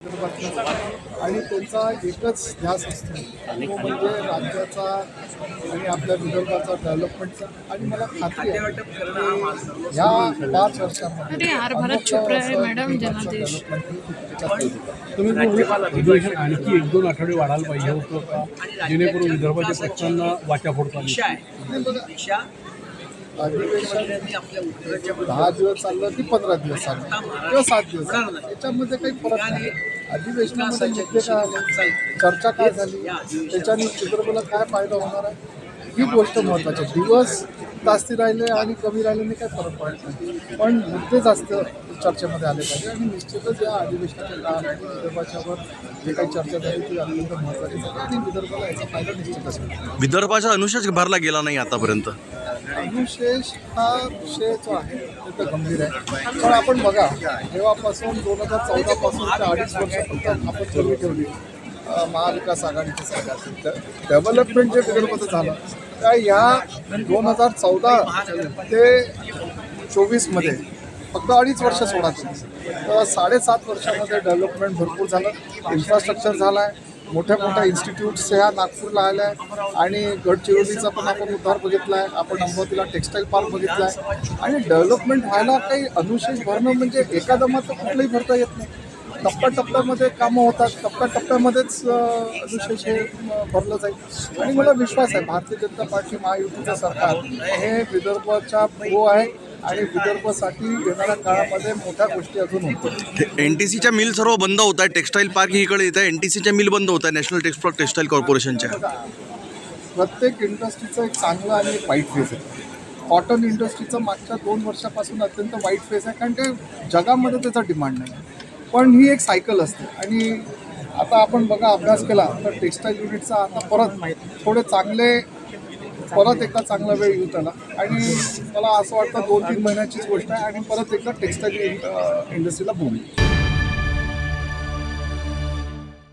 आणि त्यांचा एकच ध्यास असतो. तो म्हणजे राज्याचा आणि आपल्या विदर्भाचा डेव्हलपमेंटचा आणि मला खात्री आहे ह्या पाच वर्षामध्ये अरे यार, भारत छुप रहा है, मॅडम जनादेश. तुम्ही अधिवेशन आणखी एक दोन आठवडे वाढायला पाहिजे होतं का? जेणेकरून विदर्भाच्या प्रश्नांना वाचा फोडता अधिवेशन दहा दिवस चाललं की पंधरा दिवस चाललं किंवा सात दिवस त्याच्यामध्ये काही फरक नाही अधिवेशनामध्ये मुद्दे काय आले चर्चा काय झाली त्याच्याने चित्रपटाला काय फायदा होणार आहे ही गोष्ट महत्त्वाची दिवस जास्ती राहिले आणि कमी राहिल्याने काय फरक पडत नाही पण मुद्दे जास्त चर्चेमध्ये आले पाहिजे आणि निश्चितच या अधिवेशनाच्या काळामध्ये विदर्भाच्यावर जे काही चर्चा झाली ती अत्यंत महत्त्वाची झाली आणि विदर्भाला याचा फायदा निश्चितच विदर्भाचा अनुशेष भरला गेला नाही आतापर्यंत. अनुशेष हा विषय जो आहे तो गंभीर आहे. पण आपण बघा जेव्हापासून दोन हजार चौदापासून ते अडीच वर्षापर्यंत आपण सुरू ठेवली. महाविकास आघाडीचं सरकार. डेव्हलपमेंट जे विदर्भात झालं त्या ह्या दोन हजार चौदा ते चोवीसमध्ये फक्त अडीच वर्ष सोडायचं तर साडेसात वर्षामध्ये डेव्हलपमेंट भरपूर झालं इन्फ्रास्ट्रक्चर झालं आहे मोठ्या मोठ्या इन्स्टिट्यूट्स ह्या नागपूरला आल्या आहे आणि गडचिरोलीचा पण आपण उद्धार बघितला आहे आपण अमरावतीला टेक्स्टाईल पार्क बघितला आहे आणि डेव्हलपमेंट व्हायला काही अनुशेष भरणं म्हणजे एका दमात कुठलंही भरता येत नाही. टप्प्याटप्प्यामध्ये कामं होतात. टप्प्याटप्प्यामध्येच अनुशेष हे भरलं जाईल. आणि मला विश्वास आहे भारतीय जनता पार्टी महायुतीचं सरकार हे विदर्भाच्या प्रो आहे. आणि विदर्भासाठी येणाऱ्या काळामध्ये मोठ्या गोष्टी अजून होतील. एन टी सीच्या मिल सर्व बंद होत आहे टेक्स्टाईल पार्क ही इकडे येत आहे एन टी सीच्या मिल बंद होत आहे नॅशनल टेक्स्टाईल टेक्स्टाईल कॉर्पोरेशनच्या प्रत्येक इंडस्ट्रीचं एक चांगलं आणि एक वाईट फेज आहे. कॉटन इंडस्ट्रीचं मागच्या दोन वर्षापासून अत्यंत वाईट फेज आहे. कारण ते जगामध्ये त्याचा डिमांड नाही. पण ही एक सायकल असते. आणि आता आपण बघा अभ्यास केला तर टेक्स्टाईल युनिटचा आता परत थोडे चांगले परत एकदा चांगला वेळ येऊ त्याला. आणि मला असं वाटतं दोन तीन महिन्याचीच गोष्ट आहे आणि परत एकदा टेक्स्टाईल इंडस्ट्रीला बोलू.